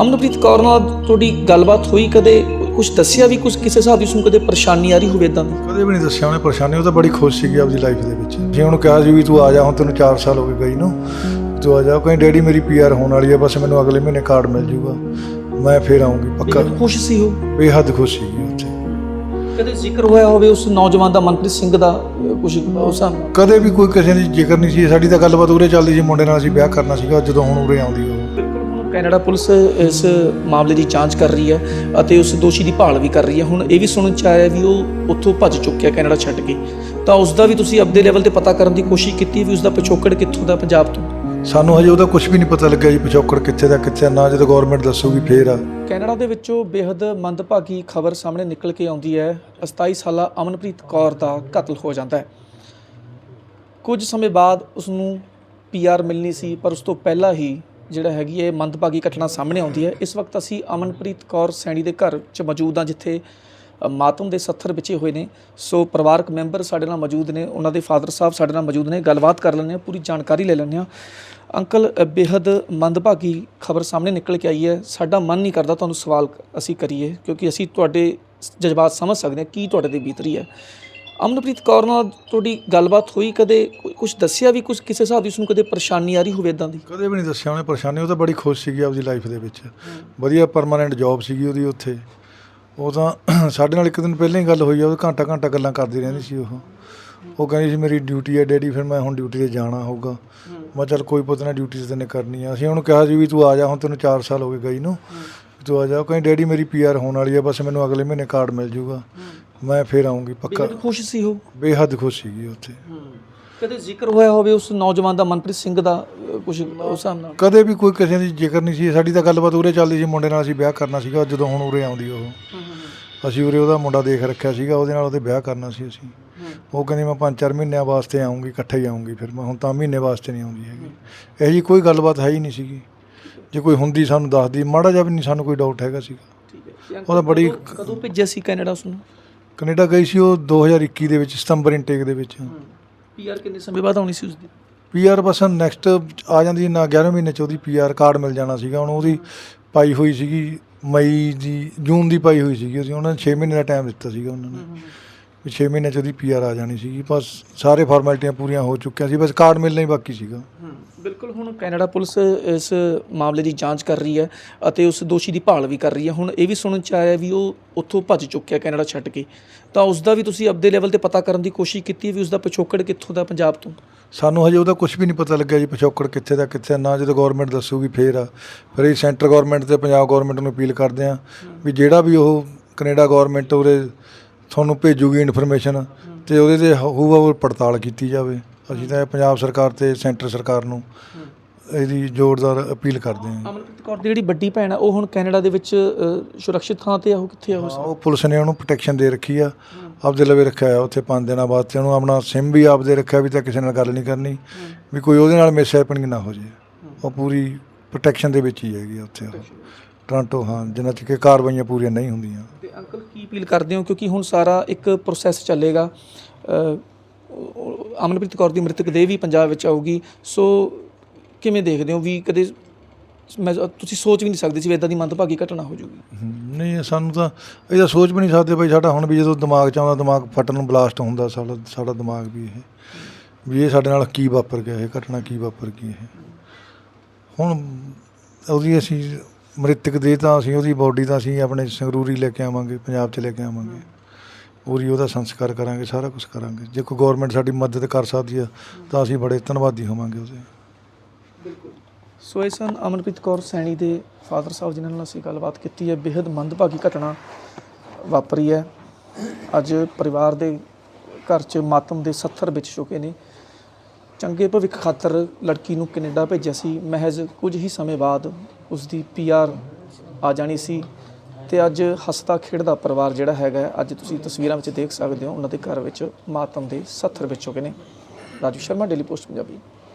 ਅਮਨਪ੍ਰੀਤ ਕੌਰ ਨਾਲ ਤੁਹਾਡੀ ਗੱਲਬਾਤ ਹੋਈ ਕਦੇ? ਕੁਝ ਦੱਸਿਆ ਵੀ ਕੁਝ ਕਿਸੇ ਹਿਸਾਬ ਦੀ? ਕਦੇ ਪਰੇਸ਼ਾਨੀ ਆ ਰਹੀ ਹੋਵੇ ਇਦਾਂ ਦੀ? ਕਦੇ ਵੀ ਨਹੀਂ ਦੱਸਿਆ ਉਹਨੇ ਪਰੇਸ਼ਾਨੀ ਉਹ ਤਾਂ ਬੜੀ ਖੁਸ਼ ਸੀਗੀ ਆਪਦੀ ਲਾਈਫ ਦੇ ਵਿੱਚ। ਜੇ ਉਹਨੂੰ ਕਿਹਾ ਸੀ ਵੀ ਤੂੰ ਆ ਜਾ ਹੁਣ ਤੈਨੂੰ 4 ਸਾਲ ਹੋ ਗਏ ਗਈ ਨੂੰ ਤੂੰ ਆ ਜਾ ਕਹਿੰਦੀ ਡੈਡੀ ਮੇਰੀ ਪੀਆਰ ਹੋਣ ਵਾਲੀ ਹੈ ਬਸ ਮੈਨੂੰ ਅਗਲੇ ਮਹੀਨੇ ਕਾਰਡ ਮਿਲ ਜੂਗਾ। ਮੈਂ ਫੇਰ ਆਉਂਗੀ ਪੱਕਾ। ਖੁਸ਼ ਸੀ ਉਹ? ਬੇਹੱਦ ਖੁਸ਼ ਸੀਗੀ ਉੱਥੇ ਕਦੇ ਜ਼ਿਕਰ ਹੋਇਆ ਹੋਵੇ ਉਸ ਨੌਜਵਾਨ ਦਾ ਮਨਪ੍ਰੀਤ ਸਿੰਘ ਦਾ ਕੁਝ ਉਸ? ਕਦੇ ਵੀ ਕੋਈ ਕਿਸੇ ਦੀ ਜ਼ਿਕਰ ਨਹੀਂ ਸੀ ਸਾਡੀ ਤਾਂ ਗੱਲਬਾਤ ਉਰੇ ਚੱਲਦੀ ਸੀ ਮੁੰਡੇ ਨਾਲ ਅਸੀਂ ਵਿਆਹ ਕਰਨਾ ਸੀਗਾ ਜਦੋਂ ਹੁਣ ਉਰੇ ਆਉਂਦੀ ਉਹ। ਕੈਨੇਡਾ ਪੁਲਿਸ ਇਸ ਮਾਮਲੇ ਦੀ ਜਾਂਚ ਕਰ ਰਹੀ ਹੈ ਅਤੇ ਉਸ ਦੋਸ਼ੀ ਦੀ ਭਾਲ ਵੀ ਕਰ ਰਹੀ ਹੈ। ਹੁਣ ਇਹ ਵੀ ਸੁਣਨ ਚ ਆਇਆ ਵੀ ਉਹ ਉੱਥੋਂ ਭੱਜ ਚੁੱਕਿਆ ਕੈਨੇਡਾ ਛੱਡ ਕੇ। ਤਾਂ ਉਸ ਦਾ ਵੀ ਤੁਸੀਂ ਆਪਦੇ ਲੈਵਲ ਤੇ ਪਤਾ ਕਰਨ ਦੀ ਕੋਸ਼ਿਸ਼ ਕੀਤੀ ਵੀ ਉਸ ਦਾ ਪਿਛੋਕੜ ਕਿੱਥੋਂ ਦਾ ਪੰਜਾਬ ਤੋਂ? ਸਾਨੂੰ ਹਜੇ ਉਹਦਾ ਕੁਝ ਵੀ ਨਹੀਂ ਪਤਾ ਲੱਗਿਆ ਜੀ ਪਿਛੋਕੜ ਕਿੱਥੇ ਦਾ ਕਿੱਥੇ ਨਾ ਜਦੋਂ ਗਵਰਨਮੈਂਟ ਦੱਸੂਗੀ ਫੇਰ ਆ। ਕੈਨੇਡਾ ਦੇ ਵਿੱਚੋਂ ਬੇहद ਮੰਦਭਾਗੀ ਖਬਰ ਸਾਹਮਣੇ ਨਿਕਲ ਕੇ ਆਉਂਦੀ ਹੈ। 27 ਸਾਲਾ ਅਮਨਪ੍ਰੀਤ ਕੌਰ ਦਾ ਕਤਲ ਹੋ ਜਾਂਦਾ ਹੈ। ਕੁਝ ਸਮੇਂ ਬਾਅਦ ਉਸ ਨੂੰ ਪੀਆਰ ਮਿਲਣੀ ਸੀ ਪਰ ਉਸ ਤੋਂ ਪਹਿਲਾਂ ਹੀ ਜਿਹੜਾ ਹੈਗੀ ਹੈ ਇਹ ਮੰਦਭਾਗੀ ਘਟਨਾ ਸਾਹਮਣੇ ਆਉਂਦੀ ਹੈ। ਇਸ ਵਕਤ ਅਸੀਂ ਅਮਨਪ੍ਰੀਤ ਕੌਰ ਸੈਣੀ ਦੇ ਘਰ 'ਚ ਮੌਜੂਦ ਹਾਂ ਜਿੱਥੇ ਮਾਤਮ ਦੇ ਸੱਥਰ ਵਿਚੇ ਹੋਏ ਨੇ। ਸੋ ਪਰਿਵਾਰਕ ਮੈਂਬਰ ਸਾਡੇ ਨਾਲ ਮੌਜੂਦ ਨੇ ਉਹਨਾਂ ਦੇ ਫਾਦਰ ਸਾਹਿਬ ਸਾਡੇ ਨਾਲ ਮੌਜੂਦ ਨੇ। ਗੱਲਬਾਤ ਕਰ ਲੈਂਦੇ ਹਾਂ ਪੂਰੀ ਜਾਣਕਾਰੀ ਲੈ ਲੈਂਦੇ ਹਾਂ। ਅੰਕਲ ਅ, ਬੇਹੱਦ ਮੰਦਭਾਗੀ ਖਬਰ ਸਾਹਮਣੇ ਨਿਕਲ ਕੇ ਆਈ ਹੈ। ਸਾਡਾ ਮਨ ਨਹੀਂ ਕਰਦਾ ਤੁਹਾਨੂੰ ਸਵਾਲ ਅਸੀਂ ਕਰੀਏ ਕਿਉਂਕਿ ਅਸੀਂ ਤੁਹਾਡੇ ਜਜ਼ਬਾਤ ਸਮਝ ਸਕਦੇ ਹਾਂ ਕੀ ਤੁਹਾਡੇ ਤੇ ਬੀਤ ਰਹੀ ਹੈ। ਅਮਨਪ੍ਰੀਤ ਕੌਰ ਨਾਲ ਤੁਹਾਡੀ ਗੱਲਬਾਤ ਹੋਈ ਕਦੇ? ਕੁਝ ਦੱਸਿਆ ਵੀ ਕੁਝ ਕਿਸੇ ਹਿਸਾਬ ਦੀ ਉਸਨੂੰ ਕਦੇ ਪਰੇਸ਼ਾਨੀ ਆ ਰਹੀ ਹੋਵੇ ਇਦਾਂ ਦੀ? ਕਦੇ ਵੀ ਨਹੀਂ ਦੱਸਿਆ ਉਹਨੇ ਪਰੇਸ਼ਾਨੀ, ਉਹ ਤਾਂ ਬੜੀ ਖੁਸ਼ ਸੀਗੀ ਆਪਦੀ ਲਾਈਫ ਦੇ ਵਿੱਚ। ਵਧੀਆ ਪਰਮਾਨੈਂਟ ਜੌਬ ਸੀਗੀ ਉਹਦੀ ਉੱਥੇ। ਉਹ ਤਾਂ ਸਾਡੇ ਨਾਲ ਇੱਕ ਦਿਨ ਪਹਿਲਾਂ ਹੀ ਗੱਲ ਹੋਈ ਆ, ਉਹ ਘੰਟਾ ਘੰਟਾ ਗੱਲਾਂ ਕਰਦੀ ਰਹਿੰਦੀ ਸੀ ਉਹ। ਉਹ ਕਹਿੰਦੀ ਸੀ, ਮੇਰੀ ਡਿਊਟੀ ਹੈ ਡੈਡੀ, ਫਿਰ ਮੈਂ ਹੁਣ ਡਿਊਟੀ ਤੇ ਜਾਣਾ ਹੋਊਗਾ। ਮੈਂ ਕਿਹਾ, ਚੱਲ ਕੋਈ ਪੁੱਤ ਨਾ ਡਿਊਟੀ ਤੇ ਨੇ ਕਰਨੀ ਆ ਅਸੀਂ ਉਹਨੂੰ ਕਿਹਾ ਜੀ ਵੀ ਤੂੰ ਆ ਜਾ, ਹੁਣ ਤੈਨੂੰ 4 ਸਾਲ ਹੋ ਗਏ ਗਈ ਨੂੰ। ਤੂੰ ਆ ਜਾ ਕਹਿੰਦੀ ਡੈਡੀ ਮੇਰੀ ਪੀਆਰ ਹੋਣ ਵਾਲੀ ਹੈ ਬਸ ਮੈਨੂੰ ਅਗਲੇ ਮਹੀਨੇ ਕਾਰਡ ਮਿਲ ਜੂਗਾ। ਮੈਂ ਫੇਰ ਆਉਂਗੀ ਪੱਕਾ। ਬੇਹੱਦ ਖੁਸ਼ ਸੀ ਉਹ? ਬੇਹੱਦ ਖੁਸ਼ ਸੀਗੀ ਉੱਥੇ। ਕਦੇ ਜ਼ਿਕਰ ਹੋਇਆ ਹੋਵੇ ਉਸ ਨੌਜਵਾਨ ਦਾ ਮਨਪ੍ਰੀਤ ਸਿੰਘ ਦਾ ਕੁਝ ਉਸ ਨਾਲ? ਕਦੇ ਵੀ ਕੋਈ ਕਿਸੇ ਦੀ ਜ਼ਿਕਰ ਨਹੀਂ ਸੀ। ਸਾਡੀ ਤਾਂ ਗੱਲਬਾਤ ਉਰੇ ਚੱਲਦੀ ਸੀ ਮੁੰਡੇ ਨਾਲ ਅਸੀਂ ਵਿਆਹ ਕਰਨਾ ਸੀਗਾ ਜਦੋਂ ਹੁਣ ਉਰੇ ਆਉਂਦੀ ਉਹ। ਅਸੀਂ ਉਰੇ ਉਹਦਾ ਮੁੰਡਾ ਦੇਖ ਰੱਖਿਆ ਸੀਗਾ ਉਹਦੇ ਨਾਲ ਉਹਦੇ ਵਿਆਹ ਕਰਨਾ ਸੀ ਅਸੀਂ। ਉਹ ਕਹਿੰਦੀ ਮੈਂ ਪੰਜ ਚਾਰ ਮਹੀਨਿਆਂ ਵਾਸਤੇ ਆਉਂਗੀ ਇਕੱਠੇ ਹੀ ਆਉਂਗੀ ਫਿਰ। ਮੈਂ ਹੁਣ ਤਾਂ ਮਹੀਨੇ ਵਾਸਤੇ ਨਹੀਂ ਆਉਂਦੀ ਹੈਗੀ। ਇਹੋ ਜੀ ਕੋਈ ਗੱਲਬਾਤ ਹੈ ਹੀ ਨਹੀਂ ਸੀਗੀ। ਜੇ ਕੋਈ ਹੁੰਦੀ ਸਾਨੂੰ ਦੱਸਦੀ ਮਾੜਾ ਜਿਹਾ ਵੀ ਨਹੀਂ ਸਾਨੂੰ ਕੋਈ ਡਾਊਟ ਹੈਗਾ ਸੀਗਾ। ਠੀਕ ਹੈ। ਉਹਦਾ ਬੜੀ ਕਦੋਂ ਭੇਜਿਆ ਸੀ ਕੈਨੇਡਾ ਉਸ ਨੂੰ? ਕੈਨੇਡਾ ਗਈ ਸੀ ਉਹ 2021 ਦੇ ਵਿੱਚ ਸਤੰਬਰ ਇਨਟੇਕ ਦੇ ਵਿੱਚ। ਪੀਆਰ ਕਿੰਨੇ ਸਮੇਂ ਬਾਅਦ ਆਉਣੀ ਸੀ ਉਸ ਦੀ ਪੀਆਰ ਬਸ ਨੈਕਸਟ ਆ ਜਾਂਦੀ ਨਾ 11 ਮਹੀਨੇ ਚ ਉਹਦੀ ਪੀਆਰ ਕਾਰਡ ਮਿਲ ਜਾਣਾ ਸੀਗਾ। ਹੁਣ ਉਹਦੀ ਪਾਈ ਹੋਈ ਸੀਗੀ ਮਈ ਦੀ ਜੂਨ ਦੀ ਪਾਈ ਹੋਈ ਸੀਗੀ ਅਸੀਂ ਉਹਨਾਂ ਨੇ 6 ਮਹੀਨੇ ਦਾ ਟਾਈਮ ਦਿੱਤਾ ਸੀਗਾ ਉਹਨਾਂ ਨੇ। ਵੀ 6 ਮਹੀਨੇ ਚ ਉਹਦੀ ਪੀਆਰ ਆ ਜਾਣੀ ਸੀਗੀ। ਬਸ ਸਾਰੇ ਫਾਰਮੈਲਿਟੀਆਂ ਪੂਰੀਆਂ ਹੋ ਚੁੱਕੀਆਂ ਸੀ। ਬਸ ਕਾਰਡ ਮਿਲਣਾ ਹੀ ਬਾਕੀ ਸੀਗਾ। ਬਿਲਕੁਲ ਹੁਣ ਕੈਨੇਡਾ ਪੁਲਿਸ ਇਸ ਮਾਮਲੇ ਦੀ ਜਾਂਚ ਕਰ ਰਹੀ ਹੈ ਅਤੇ ਉਸ ਦੋਸ਼ੀ ਦੀ ਭਾਲ ਵੀ ਕਰ ਰਹੀ ਹੈ। ਹੁਣ ਇਹ ਵੀ ਸੁਣਨ ਚ ਆਇਆ ਵੀ ਉਹ ਉੱਥੋਂ ਭੱਜ ਚੁੱਕਿਆ ਕੈਨੇਡਾ ਛੱਡ ਕੇ। ਤਾਂ ਉਸ ਦਾ ਵੀ ਤੁਸੀਂ ਆਪਦੇ ਲੈਵਲ ਤੇ ਪਤਾ ਕਰਨ ਦੀ ਕੋਸ਼ਿਸ਼ ਕੀਤੀ ਵੀ ਉਸ ਦਾ ਪਿਛੋਕੜ ਕਿੱਥੋਂ ਦਾ ਪੰਜਾਬ ਤੋਂ? ਸਾਨੂੰ ਹਜੇ ਉਹਦਾ ਕੁਝ ਵੀ ਨਹੀਂ ਪਤਾ ਲੱਗਿਆ ਜੀ ਪਿਛੋਕੜ ਕਿੱਥੇ ਦਾ ਕਿੱਥੇ ਨਾ। ਜਦੋਂ ਗਵਰਨਮੈਂਟ ਦੱਸੂਗੀ ਫੇਰ ਆ। ਫਿਰ ਇਹ ਸੈਂਟਰ ਗਵਰਨਮੈਂਟ ਤੇ ਪੰਜਾਬ ਗਵਰਨਮੈਂਟ ਨੂੰ ਅਪੀਲ ਕਰਦੇ ਆ ਵੀ ਜਿਹੜਾ ਵੀ ਉਹ ਕੈਨੇਡਾ ਗਵਰਨਮੈਂਟ ਉਰੇ ਤੁਹਾਨੂੰ ਭੇਜੂਗੀ ਇਨਫੋਰਮੇਸ਼ਨ ਤੇ ਉਹਦੇ ਤੇ ਹੋਊਗਾ ਉਹ ਪੜਤਾਲ ਕੀਤੀ ਜਾਵੇ। ਅਸੀਂ ਤਾਂ ਇਹ ਪੰਜਾਬ ਸਰਕਾਰ ਤੇ ਸੈਂਟਰ ਸਰਕਾਰ ਨੂੰ ਇਹਦੀ ਜ਼ੋਰਦਾਰ ਅਪੀਲ ਕਰਦੇ ਹਾਂ। ਅਮਨਪ੍ਰੀਤ ਕੌਰ ਦੀ ਜਿਹੜੀ ਵੱਡੀ ਭੈਣ ਆ ਉਹ ਹੁਣ ਕੈਨੇਡਾ ਦੇ ਵਿੱਚ ਅ, ਸੁਰੱਖਿਅਤ ਥਾਂ ਤੇ ਆ ਉਹ ਕਿੱਥੇ ਆ ਉਹ? ਉਹ ਪੁਲਿਸ ਨੇ ਉਹਨੂੰ ਪ੍ਰੋਟੈਕਸ਼ਨ ਦੇ ਰੱਖੀ ਆ। ਆਪਦੇ ਲਵੇ ਰੱਖਿਆ ਆ ਉੱਥੇ ਪੰਜ ਦਿਨਾਂ ਬਾਅਦ ਤੇ ਉਹਨੂੰ ਆਪਣਾ ਸਿਮ ਵੀ ਆਪਦੇ ਰੱਖਿਆ ਵੀ ਤਾਂ ਕਿਸੇ ਨਾਲ ਗੱਲ ਨਹੀਂ ਕਰਨੀ ਵੀ ਕੋਈ ਉਹਦੇ ਨਾਲ ਮਿਸ ਹੈਪਨਿੰਗ ਨਾ ਹੋ ਜੇ ਉਹ ਪੂਰੀ ਪ੍ਰੋਟੈਕਸ਼ਨ ਦੇ ਵਿੱਚ ਹੀ ਹੈਗੀ ਆ ਉੱਥੇ ਉਹ। ਟੋਰਾਂਟੋ ਹਾਂ ਜਿੰਨਾ ਇਹ ਕਾਰਵਾਈਆਂ ਪੂਰੀਆਂ ਨਹੀਂ ਹੁੰਦੀਆਂ। ਤੇ ਅੰਕਲ ਕੀ ਅਪੀਲ ਕਰਦੇ ਹੋ? ਕਿਉਂਕਿ ਹੁਣ ਸਾਰਾ ਇੱਕ ਪ੍ਰੋਸੈਸ ਚੱਲੇਗਾ। ਅ, ਉਹ- ਅਮਨਪ੍ਰੀਤ ਕੌਰ ਦੀ ਮ੍ਰਿਤਕ ਦੇਹ ਵੀ ਪੰਜਾਬ ਵਿੱਚ ਆਊਗੀ। ਸੋ ਕਿਵੇਂ ਦੇਖਦੇ ਹੋ ਵੀ ਕਦੇ ਮੈਂ ਤੁਸੀਂ ਸੋਚ ਵੀ ਨਹੀਂ ਸਕਦੇ ਸੀ ਵੀ ਇਦਾਂ ਦੀ ਮੰਦਭਾਗੀ ਘਟਨਾ ਹੋ ਜਾਊਗੀ ਨਹੀਂ, ਸਾਨੂੰ ਤਾਂ ਇਹਦਾ ਸੋਚ ਵੀ ਨਹੀਂ ਸਕਦੇ ਬਈ ਸਾਡਾ ਹੁਣ ਵੀ ਜਦੋਂ ਦਿਮਾਗ 'ਚ ਆਉਂਦਾ, ਦਿਮਾਗ ਫਟਣ ਨੂੰ ਬਲਾਸਟ ਹੁੰਦਾ, ਸਾਡਾ ਸਾਡਾ ਦਿਮਾਗ ਵੀ ਇਹ ਵੀ ਇਹ ਸਾਡੇ ਨਾਲ ਕੀ ਵਾਪਰ ਗਿਆ, ਇਹ ਘਟਨਾ ਕੀ ਵਾਪਰ ਗਈ ਇਹ। ਹੁਣ ਉਹਦੀ ਅਸੀਂ ਮ੍ਰਿਤਕ ਦੇਹ ਤਾਂ ਅਸੀਂ, ਉਹਦੀ ਬੋਡੀ ਤਾਂ ਅਸੀਂ ਆਪਣੇ ਸੰਗਰੂਰੀ ਲੈ ਕੇ ਆਵਾਂਗੇ, ਪੰਜਾਬ 'ਚ ਲੈ ਕੇ ਆਵਾਂਗੇ। ਪੂਰੀ ਉਹਦਾ ਸੰਸਕਾਰ ਕਰਾਂਗੇ, ਸਾਰਾ ਕੁਝ ਕਰਾਂਗੇ। ਜੇ ਕੋਈ ਗਵਰਨਮੈਂਟ ਸਾਡੀ ਮਦਦ ਕਰ ਸਕਦੀ ਆ, ਤਾਂ ਅਸੀਂ ਬੜੇ ਧੰਨਵਾਦੀ ਹੋਵਾਂਗੇ ਉਹਦੇ। ਸੋ ਇਹ ਸਨ ਅਮਨਪ੍ਰੀਤ ਕੌਰ ਸੈਣੀ ਦੇ ਫਾਦਰ ਸਾਹਿਬ, ਜਿਨ੍ਹਾਂ ਨਾਲ ਅਸੀਂ ਗੱਲਬਾਤ ਕੀਤੀ ਹੈ। ਬੇहद ਮੰਦਭਾਗੀ ਘਟਨਾ ਵਾਪਰੀ ਹੈ। ਅੱਜ ਪਰਿਵਾਰ ਦੇ ਘਰ 'ਚ ਮਾਤਮ ਦੇ ਸੱਥਰ ਵਿੱਚ ਚੁੱਕੇ ਨੇ। ਚੰਗੇ ਭਵਿੱਖ ਖਾਤਰ ਲੜਕੀ ਨੂੰ ਕੈਨੇਡਾ ਭੇਜਿਆ ਸੀ। ਮਹਿਜ਼ ਕੁਝ ਹੀ ਸਮੇਂ ਬਾਅਦ ਉਸ ਦੀ ਪੀਆਰ ਆ ਜਾਣੀ ਸੀ। ਤੇ ਅੱਜ ਹੱਸਦਾ ਖੇਡਦਾ ਪਰਿਵਾਰ ਜਿਹੜਾ ਹੈਗਾ ਅੱਜ ਤੁਸੀਂ ਤਸਵੀਰਾਂ ਵਿੱਚ ਦੇਖ ਸਕਦੇ ਹੋ, ਉਹਨਾਂ ਦੇ ਘਰ ਵਿੱਚ ਮਾਤਮ ਦੇ ਸੱਥਰ ਵਿੱਚ ਚੁੱਕੇ ਨੇ। Raju Sharma daily post Punjabi.